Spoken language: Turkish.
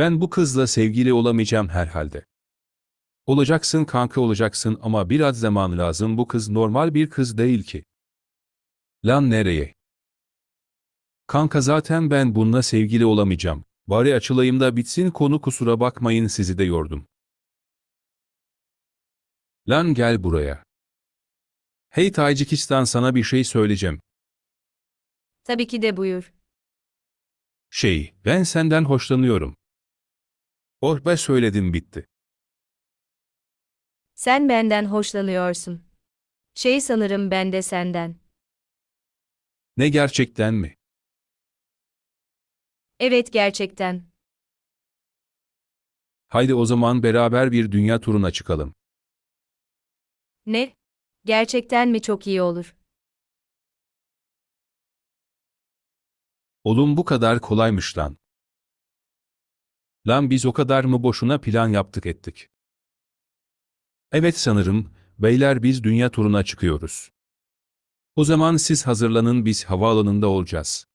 Ben bu kızla sevgili olamayacağım herhalde. Olacaksın kanka olacaksın ama biraz zaman lazım bu kız normal bir kız değil ki. Lan nereye? Kanka zaten ben bununla sevgili olamayacağım. Bari açılayım da bitsin konu kusura bakmayın sizi de yordum. Lan gel buraya. Hey Tacikistan sana bir şey söyleyeceğim. Tabii ki de buyur. Şey, ben senden hoşlanıyorum. Oh be söyledim bitti. Sen benden hoşlanıyorsun. Şey sanırım ben de senden. Ne gerçekten mi? Evet gerçekten. Haydi o zaman beraber bir dünya turuna çıkalım. Ne? Gerçekten mi çok iyi olur? Oğlum bu kadar kolaymış lan. Lan biz o kadar mı boşuna plan yaptık ettik? Evet sanırım, beyler biz dünya turuna çıkıyoruz. O zaman siz hazırlanın biz havaalanında olacağız.